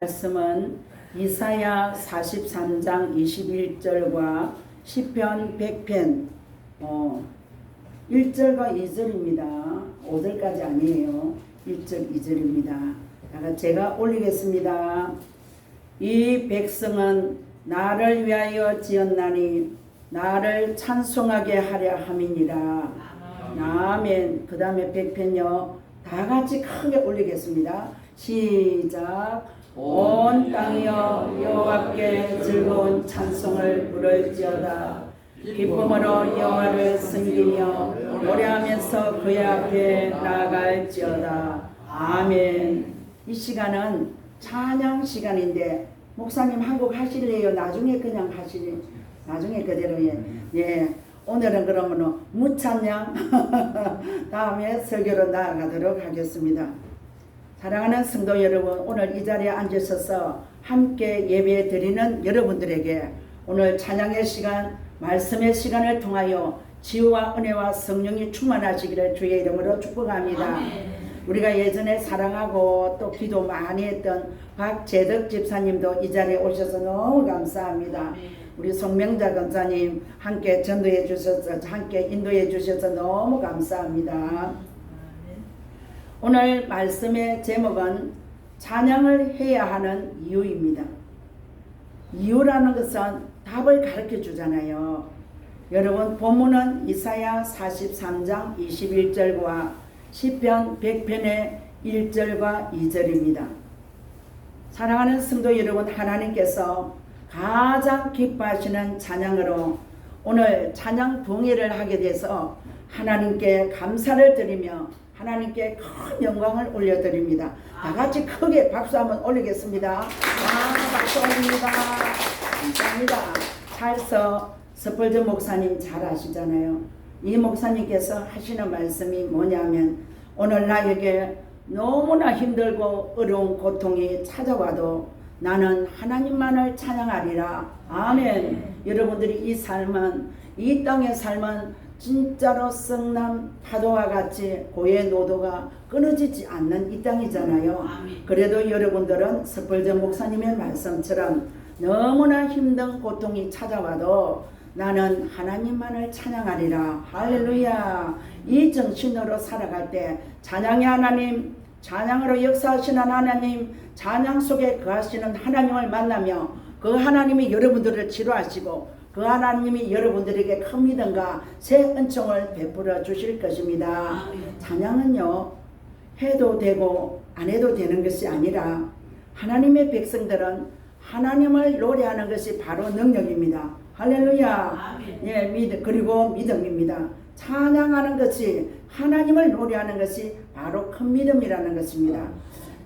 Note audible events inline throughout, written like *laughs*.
말씀은 이사야 43장 21절과 시편 100편 어, 1절과 2절입니다. 5절까지 아니에요. 1절 2절입니다. 제가 올리겠습니다. 이 백성은 나를 위하여 지었나니 나를 찬송하게 하려 함이니라. 아멘. 그 다음에 100편요. 다 같이 크게 올리겠습니다. 시작. 온 땅이여 여호와께 즐거운 찬송을 부를지어다. 기쁨으로 여호와를 섬기며 노래하면서 그의 앞에 나아갈지어다. 아멘. 이 시간은 찬양 시간인데 목사님 한국 하실래요? 나중에 그냥 하시니 나중에 그대로 예. 예. 오늘은 그러면 무찬양 *laughs* 다음에 설교로 나아가도록 하겠습니다. 사랑하는 성도 여러분, 오늘 이 자리에 앉으셔서 함께 예배 드리는 여러분들에게 오늘 찬양의 시간, 말씀의 시간을 통하여 지혜와 은혜와 성령이 충만하시기를 주의 이름으로 축복합니다. 우리가 예전에 사랑하고 또 기도 많이 했던 박재덕 집사님도 이 자리에 오셔서 너무 감사합니다. 우리 송명자 권사님 함께 전도해 주셔서 함께 인도해 주셔서 너무 감사합니다. 오늘 말씀의 제목은 찬양을 해야 하는 이유입니다. 이유라는 것은 답을 가르쳐 주잖아요. 여러분 본문은 이사야 43장 21절과 시편 100편의 1절과 2절입니다. 사랑하는 성도 여러분 하나님께서 가장 기뻐하시는 찬양으로 오늘 찬양 동의를 하게 돼서 하나님께 감사를 드리며 하나님께 큰 영광을 올려드립니다. 다 같이 크게 박수 한번 올리겠습니다. 와, 박수 올립니다. 감사합니다. 찰서 서펄저 목사님 잘 아시잖아요. 이 목사님께서 하시는 말씀이 뭐냐면 오늘 나에게 너무나 힘들고 어려운 고통이 찾아와도 나는 하나님만을 찬양하리라. 아멘. 여러분들이 이 삶은 이 땅의 삶은 진짜로 성남 파도와 같이 고의 노도가 끊어지지 않는 이 땅이잖아요. 그래도 여러분들은 석벌전 목사님의 말씀처럼 너무나 힘든 고통이 찾아와도 나는 하나님만을 찬양하리라. 할렐루야. 이 정신으로 살아갈 때 찬양의 하나님, 찬양으로 역사하시는 하나님, 찬양 속에 거하시는 하나님을 만나며 그 하나님이 여러분들을 치료하시고 그 하나님이 여러분들에게 큰 믿음과 새 은총을 베풀어 주실 것입니다. 찬양은요, 해도 되고 안 해도 되는 것이 아니라 하나님의 백성들은 하나님을 노래하는 것이 바로 능력입니다. 할렐루야. 예, 믿음, 그리고 믿음입니다. 찬양하는 것이 하나님을 노래하는 것이 바로 큰 믿음이라는 것입니다.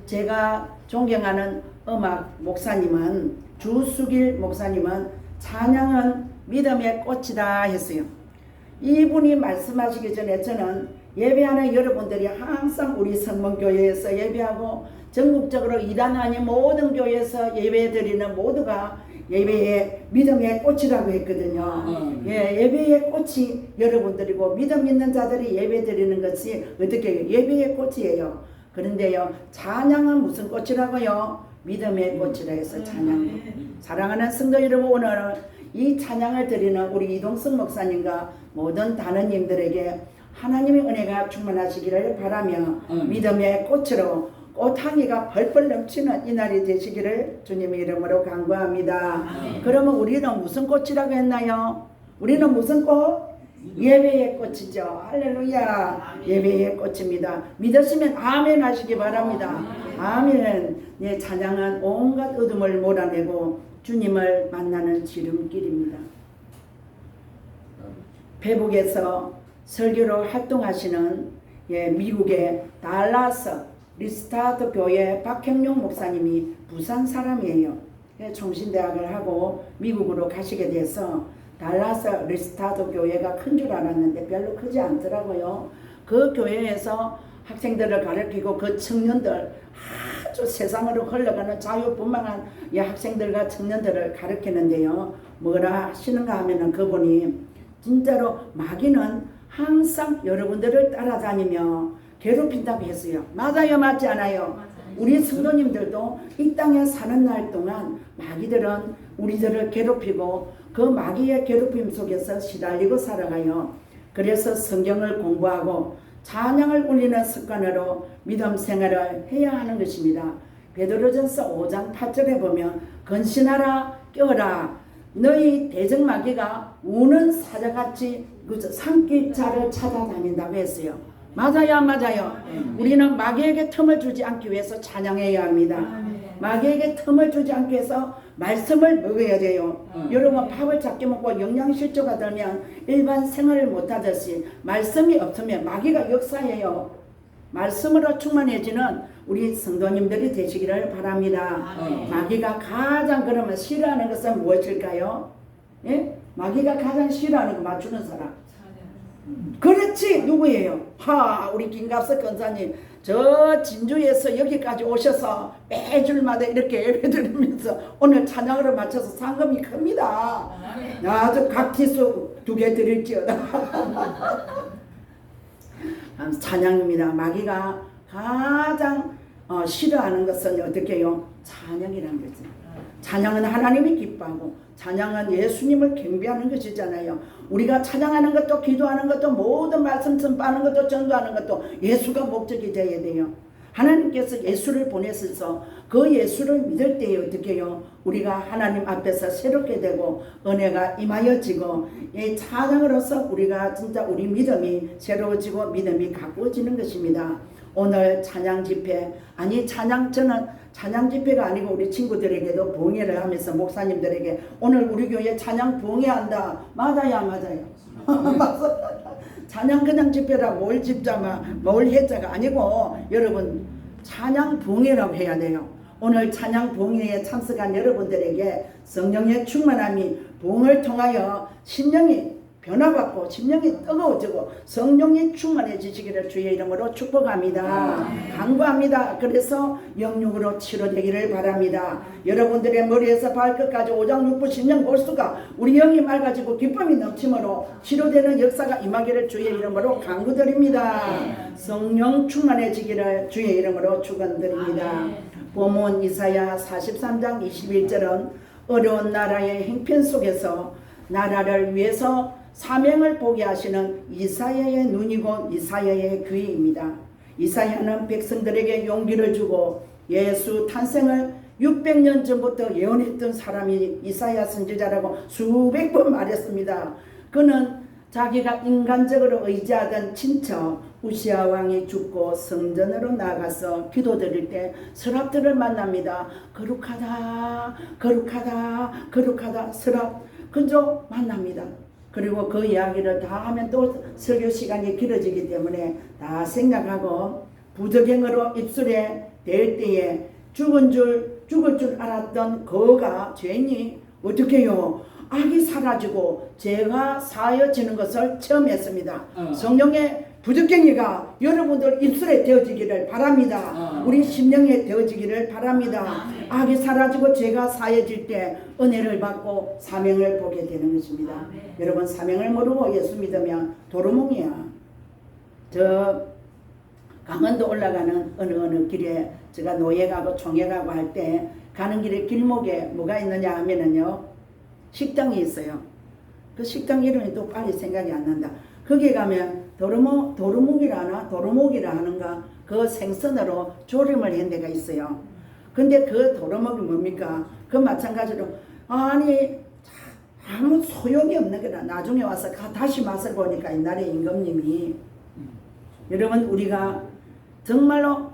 제가 존경하는 음악 목사님은 주수길 목사님은 찬양은 믿음의 꽃이다 했어요. 이분이 말씀하시기 전에 저는 예배하는 여러분들이 항상 우리 성문교회에서 예배하고 전국적으로 이단 아닌 모든 교회에서 예배 드리는 모두가 예배의 믿음의 꽃이라고 했거든요. 예, 예배의 꽃이 여러분들이고 믿음 있는 자들이 예배 드리는 것이 어떻게 예배의 꽃이에요. 그런데요, 찬양은 무슨 꽃이라고요? 믿음의 꽃이라 해서 찬양. 사랑하는 성도 여러분, 오늘 이 찬양을 드리는 우리 이동성 목사님과 모든 단원님들에게 하나님의 은혜가 충만하시기를 바라며 믿음의 꽃으로 꽃향기가 펄펄 넘치는 이 날이 되시기를 주님의 이름으로 간구합니다. 그러면 우리는 무슨 꽃이라고 했나요? 우리는 무슨 꽃? 예배의 꽃이죠. 할렐루야. 예배의 꽃입니다. 믿으시면 아멘 하시기 바랍니다. 아멘. 예, 찬양은 온갖 어둠을 몰아내고 주님을 만나는 지름길입니다. 페북에서 설교로 활동하시는 예, 미국의 달라스 리스타트 교회 박형룡 목사님이 부산 사람이에요. 예, 총신대학을 하고 미국으로 가시게 돼서 달라스 리스타트 교회가 큰 줄 알았는데 별로 크지 않더라고요. 그 교회에서 학생들을 가르치고 그 청년들 아주 세상으로 흘러가는 자유분방한 이 학생들과 청년들을 가르치는데요. 뭐라 하시는가 하면은 그분이 진짜로 마귀는 항상 여러분들을 따라다니며 괴롭힌다고 했어요. 맞아요, 맞지 않아요? 우리 성도님들도 이 땅에 사는 날 동안 마귀들은 우리들을 괴롭히고 그 마귀의 괴롭힘 속에서 시달리고 살아가요. 그래서 성경을 공부하고 찬양을 울리는 습관으로 믿음 생활을 해야 하는 것입니다. 베드로전서 5장 8절에 보면 건신하라 깨어라 너희 대적마귀가 우는 사자같이 산길자를 찾아다닌다고 했어요. 맞아요, 안 맞아요. 우리는 마귀에게 틈을 주지 않기 위해서 찬양해야 합니다. 마귀에게 틈을 주지 않기 위해서 말씀을 먹어야 돼요. 여러분 밥을 작게 먹고 영양실조가 들면 일반 생활을 못하듯이 말씀이 없으면 마귀가 역사해요. 말씀으로 충만해지는 우리 성도님들이 되시기를 바랍니다. 아멘. 마귀가 가장 그러면 싫어하는 것은 무엇일까요? 예? 마귀가 가장 싫어하는 거 맞추는 사람. 그렇지 누구예요? 하 우리 김갑석 권사님 저 진주에서 여기까지 오셔서 매주마다 이렇게 예배 드리면서 오늘 찬양으로 맞춰서 상금이 큽니다. 아주 각기수 두 개 드릴지어다. 아, *laughs* 찬양입니다. 마귀가 가장 어, 싫어하는 것은 어떻게 요? 찬양이라는 거죠. 찬양은 하나님이 기뻐하고 찬양은 예수님을 경배하는 것이잖아요. 우리가 찬양하는 것도 기도하는 것도 모든 말씀 전파하는 것도 전도하는 것도 예수가 목적이 되어야 돼요. 하나님께서 예수를 보내셔서 그 예수를 믿을 때에 어떻게 해요? 우리가 하나님 앞에서 새롭게 되고 은혜가 임하여지고 이 찬양으로서 우리가 진짜 우리 믿음이 새로워지고 믿음이 가꾸어지는 것입니다. 오늘 찬양 집회. 아니 찬양 저는 찬양 집회가 아니고 우리 친구들에게도 봉해를 하면서 목사님들에게 오늘 우리 교회 찬양 봉해한다. 맞아요 맞아요. *laughs* 찬양 그냥 집회라 뭘 집자마 뭘 해자가 아니고 여러분 찬양 봉해라고 해야 돼요. 오늘 찬양 봉해에 참석한 여러분들에게 성령의 충만함이 봉을 통하여 심령이 변화받고 심령이 뜨거워지고 성령이 충만해지시기를 주의 이름으로 축복합니다. 간구합니다. 그래서 영육으로 치료되기를 바랍니다. 여러분들의 머리에서 발끝까지 오장 육부 심령 골수가 우리 영이 맑아지고 기쁨이 넘침으로 치료되는 역사가 임하기를 주의 이름으로 간구드립니다. 성령 충만해지기를 주의 이름으로 축원드립니다. 본문 이사야 43장 21절은 어려운 나라의 행편 속에서 나라를 위해서 사명을 보게 하시는 이사야의 눈이고 이사야의 귀입니다. 이사야는 백성들에게 용기를 주고 예수 탄생을 600년 전부터 예언했던 사람이 이사야 선지자라고 수백 번 말했습니다. 그는 자기가 인간적으로 의지하던 친척 우시아 왕이 죽고 성전으로 나가서 기도드릴 때 서랍들을 만납니다. 거룩하다, 거룩하다, 거룩하다, 서랍 그저 만납니다. 그리고 그 이야기를 다 하면 또 설교 시간이 길어지기 때문에 다 생각하고 부적행으로 입술에 댈 때에 죽은 줄 죽을 줄 알았던 그가 죄인이 어떻게 해요? 악이 사라지고 죄가 사여지는 것을 처음 했습니다. 어. 성령의 부적갱이가 여러분들 입술에 되어지기를 바랍니다. 어. 우리 심령에 되어지기를 바랍니다. 아멘. 악이 사라지고 죄가 사여질 때 은혜를 받고 사명을 보게 되는 것입니다. 아멘. 여러분 사명을 모르고 예수 믿으면 도루묵이야. 저 강원도 올라가는 어느 어느 길에 제가 노예 가고 총회 가고 할 때 가는 길에 길목에 뭐가 있느냐 하면은요 식당이 있어요. 그 식당 이름이 또 빨리 생각이 안 난다. 거기 가면 도루묵 도루묵이라나 도루묵이라 하는가 그 생선으로 조림을 한 데가 있어요. 근데 그 도루묵이 뭡니까? 그 마찬가지로 아니 아무 소용이 없는 거다. 나중에 와서 가- 다시 맛을 보니까 옛날에 임금님이 여러분 우리가 정말로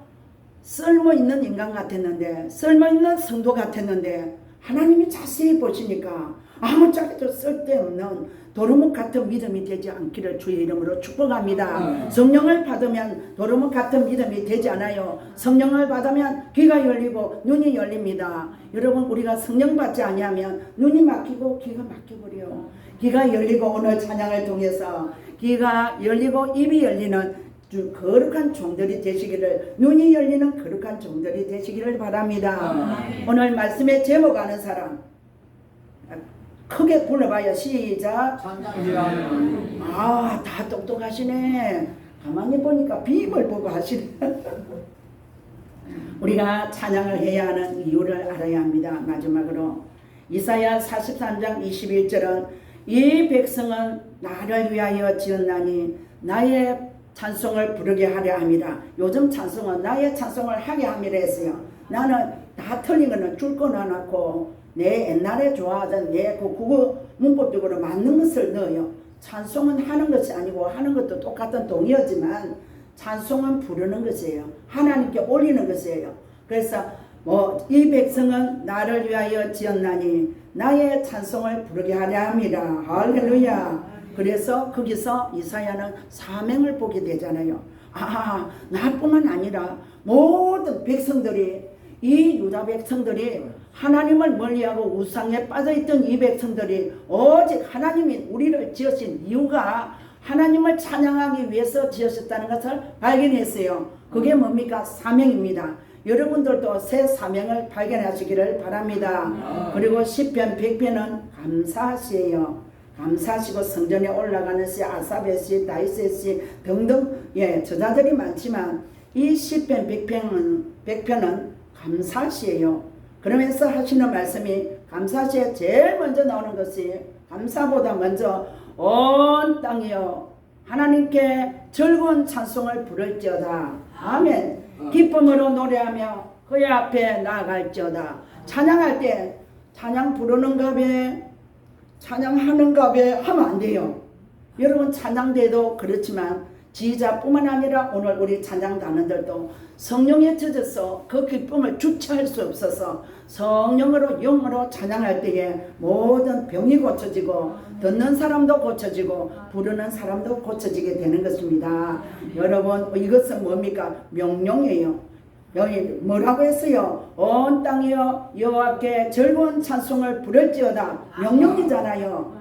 쓸모 있는 인간 같았는데 쓸모 있는 성도 같았는데 하나님이 자세히 보시니까 아무짝에도 쓸데없는 도루묵 같은 믿음이 되지 않기를 주의 이름으로 축복합니다. 음. 성령을 받으면 도루묵 같은 믿음이 되지 않아요. 성령을 받으면 귀가 열리고 눈이 열립니다. 여러분 우리가 성령 받지 아니하면 눈이 막히고 귀가 막혀버려. 귀가 열리고 오늘 찬양을 통해서 귀가 열리고 입이 열리는 주 거룩한 종들이 되시기를 눈이 열리는 거룩한 종들이 되시기를 바랍니다. 아멘. 오늘 말씀의 제목 아는 사람 크게 불러봐요. 시작. 아, 다 똑똑하시네. 가만히 보니까 비입을 보고 하시네. *laughs* 우리가 찬양을 해야 하는 이유를 알아야 합니다. 마지막으로 이사야 43장 21절은 이 백성은 나를 위하여 지었나니 나의 찬송을 부르게 하려 함이라. 요즘 찬송은 나의 찬송을 하게 함이라 했어요. 나는 다 틀린 거는 줄거 넣어놓고 내 옛날에 좋아하던 내그 국어 문법적으로 맞는 것을 넣어요. 찬송은 하는 것이 아니고 하는 것도 똑같은 동의어지만 찬송은 부르는 것이에요. 하나님께 올리는 것이에요. 그래서 뭐 이 백성은 나를 위하여 지었나니 나의 찬송을 부르게 하려 함이라. 할렐루야. 그래서 거기서 이사야는 사명을 보게 되잖아요. 아, 나뿐만 아니라 모든 백성들이 이 유다 백성들이 하나님을 멀리하고 우상에 빠져있던 이 백성들이 오직 하나님이 우리를 지으신 이유가 하나님을 찬양하기 위해서 지으셨다는 것을 발견했어요. 그게 뭡니까? 사명입니다. 여러분들도 새 사명을 발견하시기를 바랍니다. 그리고 시편 100편은 감사시예요. 감사하시고 성전에 올라가는 시, 아사베 시, 다이세 시 등등 예 저자들이 많지만 이 시편 100편은 100편은 감사시예요. 그러면서 하시는 말씀이 감사시에 제일 먼저 나오는 것이 감사보다 먼저 온 땅이여 하나님께 즐거운 찬송을 부를지어다. 아멘. 기쁨으로 노래하며 그의 앞에 나아갈지어다. 찬양할 때 찬양 찬양하는가 배 하면 안 돼요. 여러분 찬양대도 그렇지만 지휘자뿐만 아니라 오늘 우리 찬양단원들도 성령에 젖어서 그 기쁨을 주체할 수 없어서 성령으로 영으로 찬양할 때에 모든 병이 고쳐지고 듣는 사람도 고쳐지고 부르는 사람도 고쳐지게 되는 것입니다. 여러분 이것은 뭡니까? 명령이에요. 여기 뭐라고 했어요? 온 땅이여 여호와께 즐거운 찬송을 부를지어다. 명령이잖아요.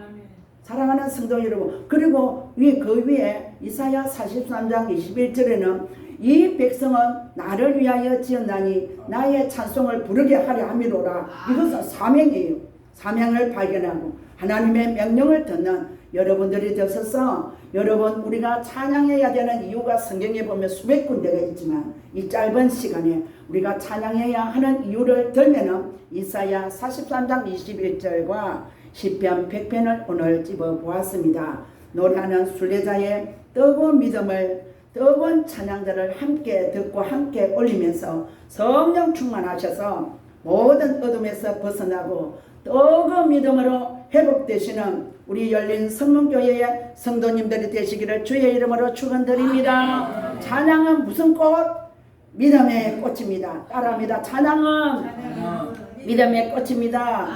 사랑하는 성도 여러분 그리고 위그 위에 이사야 43장 21절에는 이 백성은 나를 위하여 지었나니 나의 찬송을 부르게 하려 함이로라. 이것은 사명이에요. 사명을 발견하고 하나님의 명령을 듣는 여러분들이 되셔서. 여러분 우리가 찬양해야 되는 이유가 성경에 보면 수백 군데가 있지만 이 짧은 시간에 우리가 찬양해야 하는 이유를 들면은 이사야 43장 21절과 시편 100편을 오늘 집어 보았습니다. 노래하는 순례자의 뜨거운 믿음을 뜨거운 찬양들을 함께 듣고 함께 올리면서 성령 충만하셔서 모든 어둠에서 벗어나고 뜨거운 믿음으로 회복되시는 우리 열린 성문교회의 성도님들이 되시기를 주의 이름으로 축원드립니다. 찬양은 무슨 꽃? 믿음의 꽃입니다. 따라합니다. 찬양은 믿음의 꽃입니다.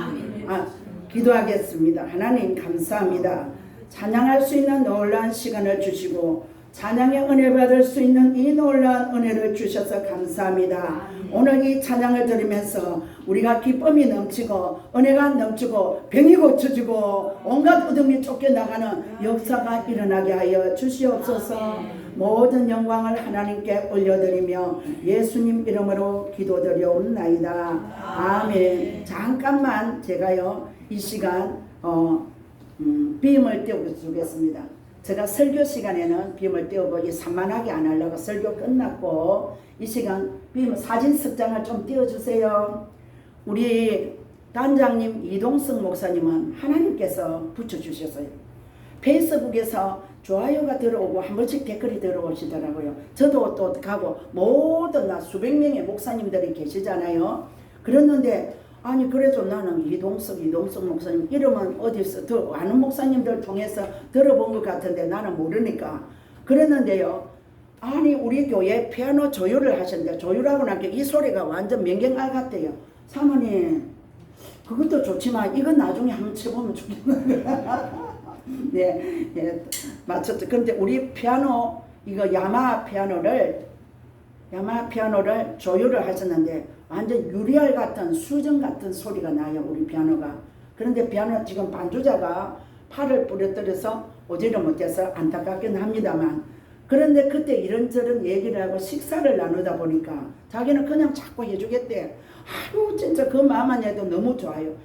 아, 기도하겠습니다. 하나님 감사합니다. 찬양할 수 있는 놀라운 시간을 주시고 찬양의 은혜 받을 수 있는 이 놀라운 은혜를 주셔서 감사합니다. 오늘 이 찬양을 들으면서 우리가 기쁨이 넘치고 은혜가 넘치고 병이 고쳐지고 온갖 어둠이 쫓겨나가는 역사가 일어나게 하여 주시옵소서 모든 영광을 하나님께 올려드리며 예수님 이름으로 기도드려옵나이다. 아멘. 잠깐만 제가요 이 시간 어, 음, 비음을 띄워 주겠습니다. 제가 설교 시간에는 비음을 띄우고 이 산만하게 안 하려고 설교 끝났고 이 시간 비음 사진 습장을 좀 띄워주세요. 우리 단장님 이동승 목사님은 하나님께서 붙여주셨어요. 페이스북에서 좋아요가 들어오고 한 번씩 댓글이 들어오시더라고요. 저도 또 가고 모든 나 수백 명의 목사님들이 계시잖아요. 그랬는데 아니 그래도 나는 이동석 이동석 목사님 이름은 어디서 더 아는 목사님들 통해서 들어본 것 같은데 나는 모르니까 그랬는데요. 아니 우리 교회 피아노 조율을 하셨는데 조율하고 나니까 이 소리가 완전 명경알 같대요. 사모님 그것도 좋지만 이건 나중에 한번 쳐보면 좋겠는데 *laughs* 네, 네 맞췄죠. 근데 우리 피아노 이거 야마 피아노를 야마 피아노를 조율을 하셨는데 완전 유리알 같은 수정 같은 소리가 나요 우리 피아노가. 그런데 피아노 지금 반주자가 팔을 부러뜨려서 오지를 못해서 안타깝긴 합니다만 그런데 그때 이런저런 얘기를 하고 식사를 나누다 보니까 자기는 그냥 자꾸 해주겠대. 아유 진짜 그 마음만 해도 너무 좋아요.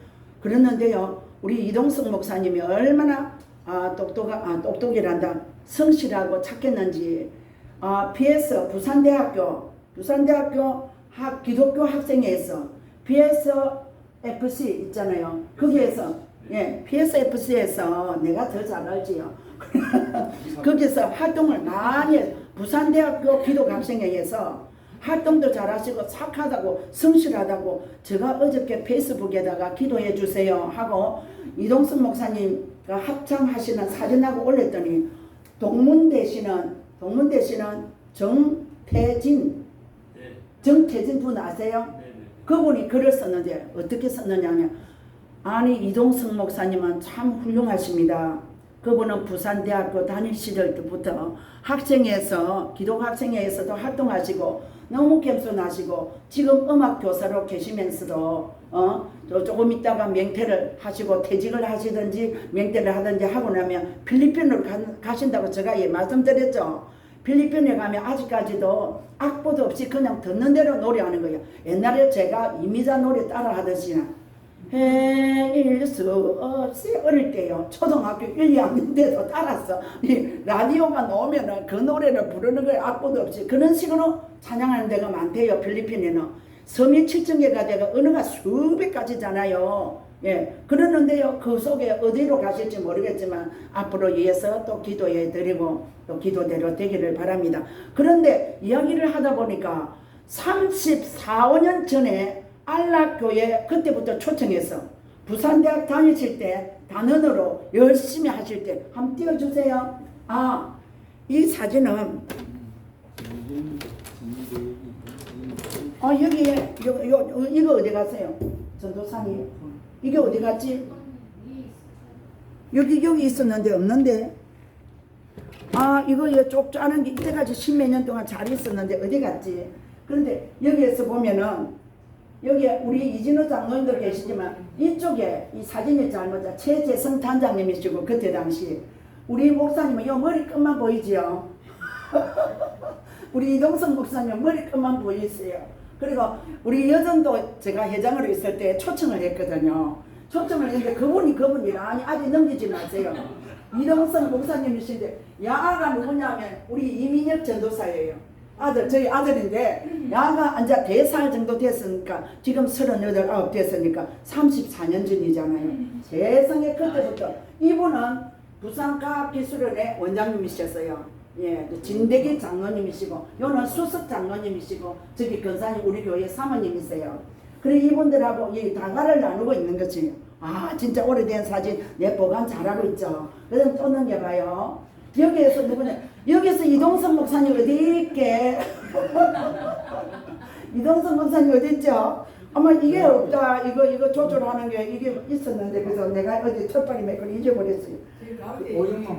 그랬는데요 우리 이동석 목사님이 얼마나 아, 똑똑하, 아, 똑똑이란다 성실하고 착했는지 아, PS 부산대학교 부산대학교 학 기독교 학생회에서 PSFC 있잖아요. 거기에서 예, PSFC에서 내가 더 잘 알지요. *laughs* 거기서 활동을 많이 해. 부산대학교 기독학생회에서 활동도 잘하시고 착하다고 성실하다고 제가 어저께 페이스북에다가 기도해 주세요 하고 이동순 목사님과 합창하시는 사진하고 올렸더니 동문대시는 동문대시는 정태진 네. 정태진 분 아세요? 네. 네. 그분이 글을 썼는데 어떻게 썼느냐면 아니 이동성 목사님은 참 훌륭하십니다. 그분은 부산대학교 다닐 시절 때부터 학생회에서 기독 학생회에서도 활동하시고 너무 겸손하시고 지금 음악 교사로 계시면서도 어저 조금 있다가 맹퇴를 하시고 퇴직을 하시든지 맹퇴를 하든지 하고 나면 필리핀으로 가, 가신다고 제가 예 말씀드렸죠. 필리핀에 가면 아직까지도 악보도 없이 그냥 듣는 대로 노래하는 거예요. 옛날에 제가 이미자 노래 따라 하듯이 해일 수 없이 어릴 때요. 초등학교 1, 2학년 때도 따랐어. 이 라디오가 나오면은 그 노래를 부르는 거예요. 악보도 없이. 그런 식으로 찬양하는 데가 많대요. 필리핀에는. 섬이 7천 개가 되가 언어가 수백 가지잖아요. 예, 그러는데요. 그 속에 어디로 가실지 모르겠지만 앞으로 위해서 또 기도해 드리고 또 기도대로 되기를 바랍니다. 그런데 이야기를 하다 보니까 34, 5년 전에 안락교회 그때부터 초청해서 부산대학 다니실 때 단원으로 열심히 하실 때 한번 띄워주세요. 아, 이 사진은 어 여기에 요, 요, 요, 이거 어디 갔어요? 전도사님 이게 어디 갔지? 여기 여기 있었는데 없는데 아 이거 이 쪽짜는 게 이때까지 십몇 년 동안 잘 있었는데 어디 갔지? 그런데 여기에서 보면은 여기에 우리 이진호 장로님도 계시지만 이쪽에 이 사진이 잘못자 최재성 단장님이시고 그때 당시 우리 목사님은 요 머리끝만 보이지요. *laughs* 우리 이동성 목사님 머리끝만 보이세요. 그리고 우리 여전도 제가 회장으로 있을 때 초청을 했거든요. 초청을 했는데 그분이 그분이라 아니 아직 넘기지 마세요. 이동성 목사님이신데 야가 누구냐면 우리 이민혁 전도사예요. 아들 저희 아들인데 야가 이제 대살 정도 됐으니까 지금 서른여덟 아홉 됐으니까 34년 전이잖아요. 세상에 그때부터 이분은 부산과학기술원의 원장님이셨어요. 예, 그 진대기 장로님이시고, 요는 수석 장로님이시고, 저기 근사님 우리 교회 사모님이세요. 그래 이분들하고 이 다가를 나누고 있는 거지. 아, 진짜 오래된 사진 내 보관 잘하고 있죠. 그럼 또 넘겨봐요. 여기에서 누구냐? 여기서 이동성 목사님 어디 있게? *laughs* 이동성 목사님 어디 있죠? 어머 이게 없다. 이거 이거 조절하는 게 이게 있었는데 그래서 내가 어디 첫방에 몇걸 잊어버렸어요.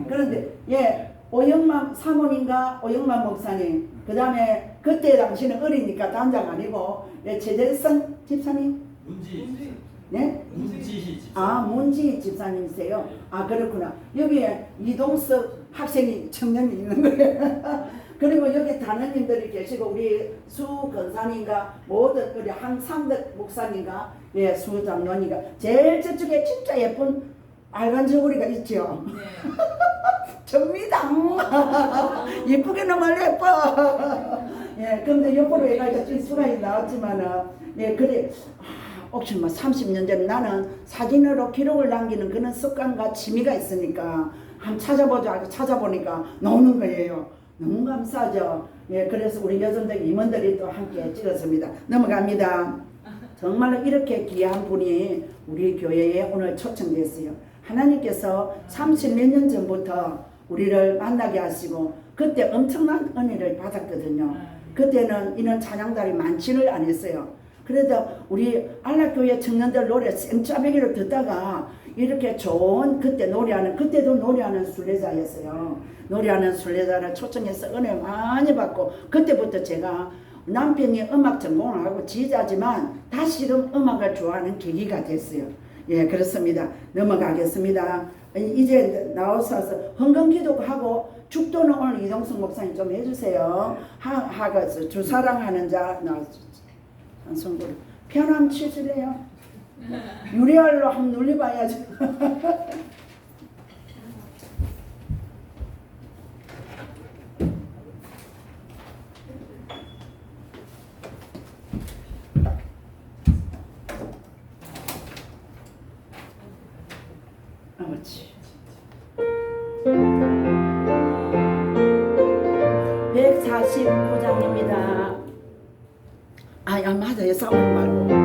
그런데 예 오영만 사모님과 오영만 목사님. 그 다음에 그때 당시는 어리니까 단장 아니고 예, 최재성 집사님? 문지 네? 문지희 집. 아 문지 집사님이세요? 아 그렇구나. 여기에 이동석 학생이 청년이 있는 거예요. *laughs* 그리고 여기 단원님들이 계시고 우리 수 권사님과 모든 우리 한상덕 목사님과 예, 수 장로님과 제일 저쪽에 진짜 예쁜 빨간 저고리가 있죠 *laughs* 접니다. *laughs* 예쁘게 너무 예뻐. *laughs* 예, 근데 옆으로 얘가 실수가 나왔지만은, 예, 그래. 아, 혹시 뭐 30년 전에 나는 사진으로 기록을 남기는 그런 습관과 취미가 있으니까 한번 찾아보자 하고 찾아보니까 나오는 거예요. 너무 감사하죠. 예, 그래서 우리 여성들 임원들이 또 함께 찍었습니다. 넘어갑니다. 정말로 이렇게 귀한 분이 우리 교회에 오늘 초청됐어요. 하나님께서 30 몇 년 전부터 우리를 만나게 하시고 그때 엄청난 은혜를 받았거든요. 그때는 이런 찬양단이 많지를 않았어요. 그래도 우리 안락교회 청년들 노래 생짜배기로 듣다가 이렇게 좋은 그때 노래하는 그때도 노래하는 순례자였어요. 노래하는 순례자를 초청해서 은혜 많이 받고 그때부터 제가 남편이 음악 전공을 하고 지휘자지만 다시금 음악을 좋아하는 계기가 됐어요. 예, 그렇습니다. 넘어가겠습니다. 이제 나와서 헌금 기도도 하고 축도는 오늘 이동숙 목사님 좀 해주세요. 하, 하가 주사랑하는 자 나와서 선물 편함 치실래요? *laughs* 유리알로 한번 눌려봐야죠. 그렇지. 149장입니다. 아, 야, 맞아요. 싸우지 말고.